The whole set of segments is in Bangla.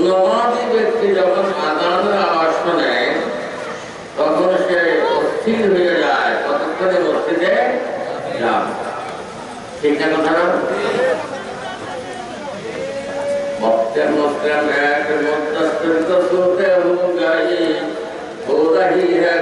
গুণবাদী ব্যক্তি যখন আদালতের আওয়াজ শোনেন তখন সে অস্থির হয়ে যায়। ততক্ষণে মসজিদে যান ঠিক না কথাটা ভক্তের মস্তের এক মধ্যস্থিত সুতে হুম গাই হুদাহি হ্যাঁ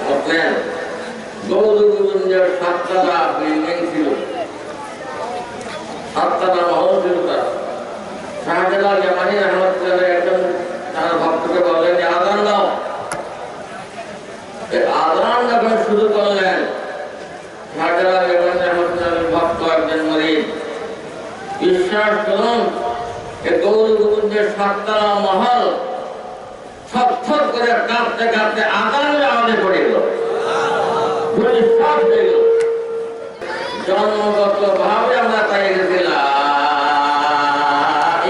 থাকলেন গৌরগোবিন্দের সাততলা বিল্ডিং ছিল সাততলা মহল ছিল তার শাহজালাল জামানি রহমতুল্লাহ একজন তার ভক্তকে বললেন যে আদান দাও আদান যখন শুরু করলেন শাহজালাল জামানি রহমতুল্লাহ ভক্ত একজন মরিদ বিশ্বাস করুন গৌরগোবিন্দের সাততলা মহল থর করে কাঁপতে কাঁপতে আদানের আওয়াজে পড়ে গেল। জন্মগত ভাবে আমরা তাই গেছিলাম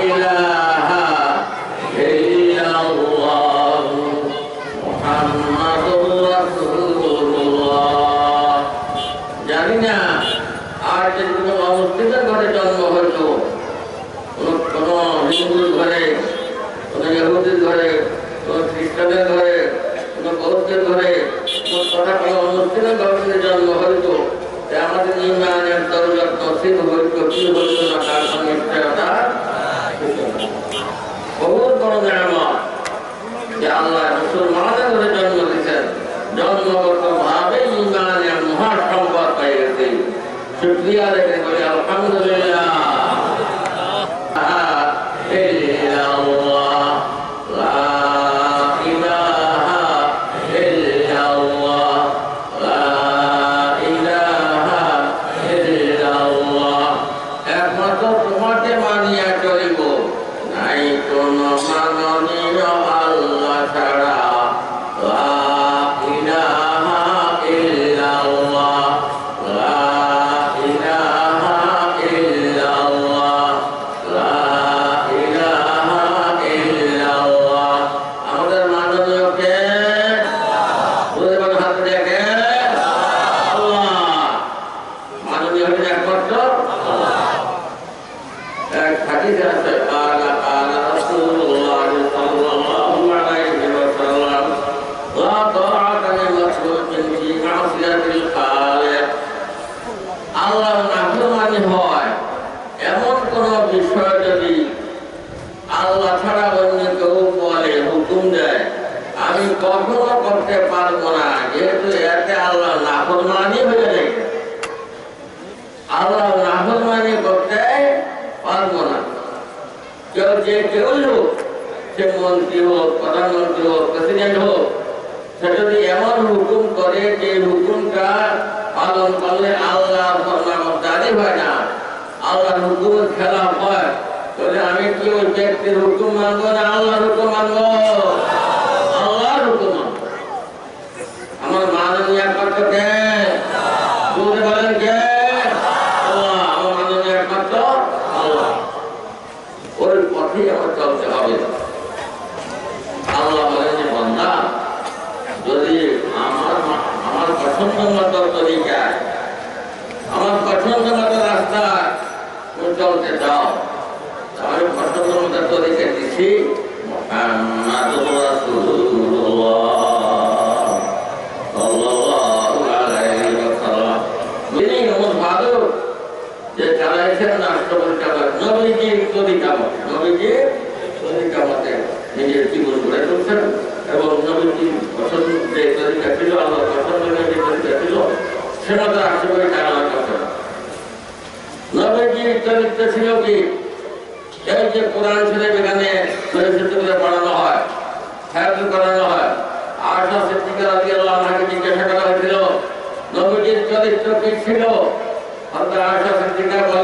ইলাহা ইল্লাল্লাহ রাসূলুল্লাহ জানি না আর যদি কোনো অমুসলিমের ঘরে জন্ম হইতো কোনো কোনো হিন্দুর ঘরে কোনো ইহুদির ঘরে কোনো খ্রিস্টানের ঘরে কোনো বৌদ্ধের ঘরে কোনো কথা ঘরে যদি জন্ম হইতো আমাদের ইমানের দরজার নসিব হইতো কি হইতো না তার নিশ্চয়তা বহুত শুক্রিয়া রেখে আলহামদুলিল্লাহ। যদি আল্লাহ ছাড়া অন্য কেউ বলে, হুকুম দেয়, আমি কখনো করতে পারব না, যেহেতু এতে আল্লাহ নাফরমানি হয়ে যায় আল্লাহ নাফরমানি করতে পারব না। কেউ যে কেউ হোক, সে মন্ত্রী হোক, প্রধানমন্ত্রী হোক, প্রেসিডেন্ট হোক, সে যদি এমন হুকুম করে যে হুকুমটা পালন করলে আল্লাহ ফরমাবদারি হয় না, আল্লাহর হুকুমের খেলাফ হয় ওই ব্যক্তির হুকুম মানবো না আল্লাহর হুকুম মানবো? আল্লাহর হুকুম আমার মাননীয় একমাত্র কে বলতে বলেন কে? আল্লাহ বলেন যে যদি আমার আমার পছন্দ মতো তরিকায়, আমার পছন্দ মতো রাস্তা চলতে চাও তাহলে পছন্দ মতো তরিকা দিছি মুহাম্মাদুর রাসূলুল্লাহ সাল্লাল্লাহু আলাইহি ওয়াসাল্লাম যিনি এমন ভালো যে চালাইছেন রাষ্ট্রপতি চালাক নবীজির তরিকা মতে নিজের এবং নবীজির পছন্দ, যে তরিকা ছিল, আল্লাহ পছন্দের যে তরিকা ছিল সে রাষ্ট্রপতি চালনা করছেন নবীজির চরিত্র ছিল কি? এই যে কোরআন শরীফ এখানে পরিচিত করে পড়ানো হয়, খেয়াল করানো হয়। আশা সিদ্দিকা রাদিয়াল্লাহু আনহাকে জিজ্ঞাসা করা হয়েছিল, নবীজির চরিত্র কি ছিল? আয়েশা সিদ্দিকা বলেন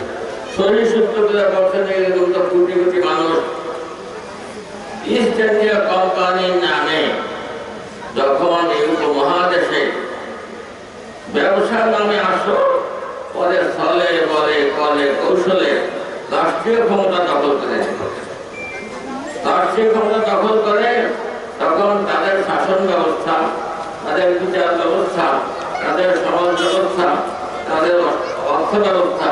শরীর সূত্র করে বলছেন এরকম কোটি কোটি মানুষ ইস্ট ইন্ডিয়া কোম্পানির নামে যখন এই উপমহাদেশে ব্যবসার নামে আসো, পরে স্থলে বলে কলে, কৌশলে রাষ্ট্রীয় ক্ষমতা দখল করে। রাষ্ট্রীয় ক্ষমতা দখল করে, তখন তাদের শাসন ব্যবস্থা, তাদের বিচার ব্যবস্থা, তাদের সমাজ ব্যবস্থা, তাদের অর্থ ব্যবস্থা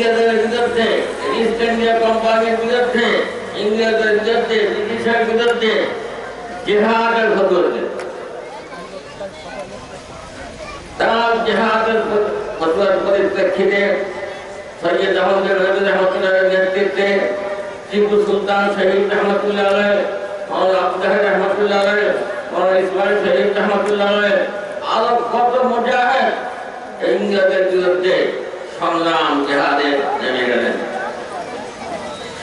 ইন্ডিয়া কোম্পানির বিরুদ্ধে ইংরেজের বিরুদ্ধে, ব্রিটিশের বিরুদ্ধে জেহাদের খবর দেন তার জেহাদের ফতোয়ার পরিপ্রেক্ষিতে সৈয়দ আহমদের রবি রহমতুল্লাহের নেতৃত্বে টিপু সুলতান শহীদ রহমতুল্লাহ আলহ মৌলানা আবদাহ রহমতুল্লাহ আলহ মৌলানা ইসমাইল শহীদ রহমতুল্লাহ আলহ আরও কত মুজাহিদ ইংরেজের বিরুদ্ধে সংগ্রাম জেহাদে নেমে গেলেন।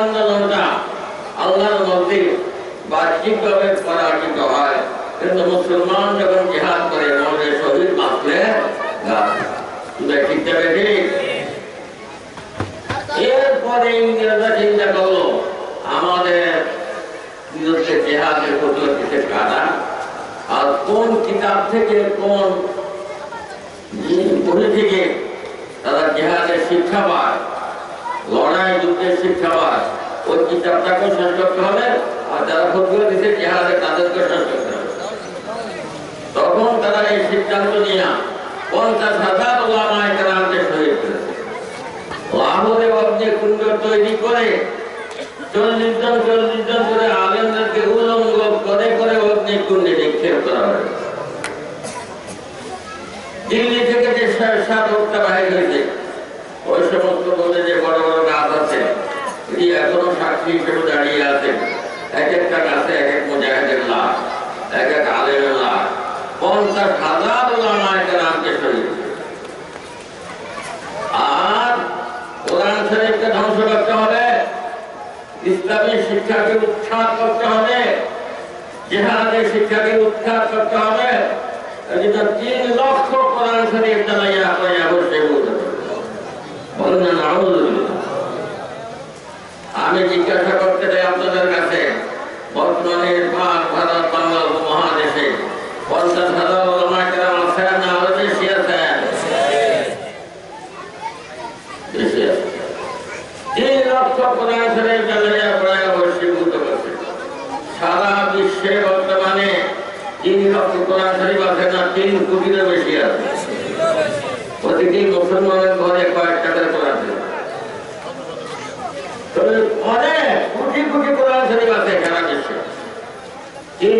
আন্দোলনটা আল্লাহর মধ্যে বাহ্যিকভাবে পরাজিত হয়। কিন্তু মুসলমান যখন করে শহীদ এরপরে ইংরেজরা চিন্তা করল, আমাদের বিরুদ্ধে জেহাদের কাটা আর কোন কিতাব থেকে, কোন বই থেকে তারা জেহাদের শিক্ষা পায়? ওই শেষ করতে হবে, আর যারা দিচ্ছে জেহাদে তাদেরকে শেষ করতে হবে। তখন তারা এই সিদ্ধান্ত নিয়ে পঞ্চাশ হাজার কুণ্ড তৈরি করে চল্লিশ জন চল্লিশ জন করে উলঙ্গ করে করে অগ্নি কুণ্ডে নিক্ষেপ করা হয়। দিল্লি থেকে যে সাত হত্যা বাহির হয়েছে ওই সমস্ত যে বড় বড় গাছ আছে, এটি এখনও সাক্ষী হিসেবে দাঁড়িয়ে আছে। এক একটা গাছে এক এক মুজাহিদের লাশ, এক এক আলেমের লাশ। পঞ্চাশ হাজার ওলামায় কেরামকে শহীদ আর কোরআন শরীফকে ধ্বংস করতে হবে, ইসলামী শিক্ষাকে উৎখাত করতে হবে, জেহাদের শিক্ষাকে উৎখাত করতে হবে। তিন লক্ষ কোরআন শরীফ চালাইয়া কইয়া বসে বলতে আমি জিজ্ঞাসা করতে চাই আপনাদের কাছে বর্তমানে ভারত ভারত পঞ্চাশ হাজার সারা বিশ্বে বর্তমানে তিন লক্ষ কোরআন শরীফ বেশি আছে। প্রতিটি মুসলমানের ঘরে কয়েকটা করে কোরআন শরীফ তবে অনেক কোটি কোটি কোরআন শরীফ আছে সারা বিশ্বে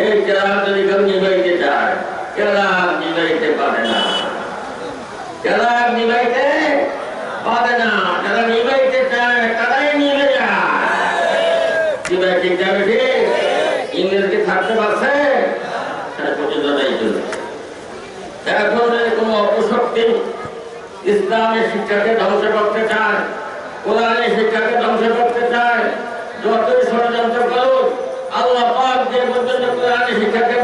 এই কেরাম নিবাইতে চায় কেরাম নিবাইতে পারে না। কেরাম নিবাইতে পারে না। যারা নিবাইতে চায়, তারাই নিবে যায় নিবাই ঠিক যাবে থাকতে পারছে? এখন কোনো অপশক্তি ইসলামের শিক্ষাকে ধ্বংস করতে চায় কোরআনের শিক্ষাকে ধ্বংস করতে চায়, যতই ষড়যন্ত্র করুক, আল্লাহ পাক যে পর্যন্ত কোরআনের শিক্ষাকে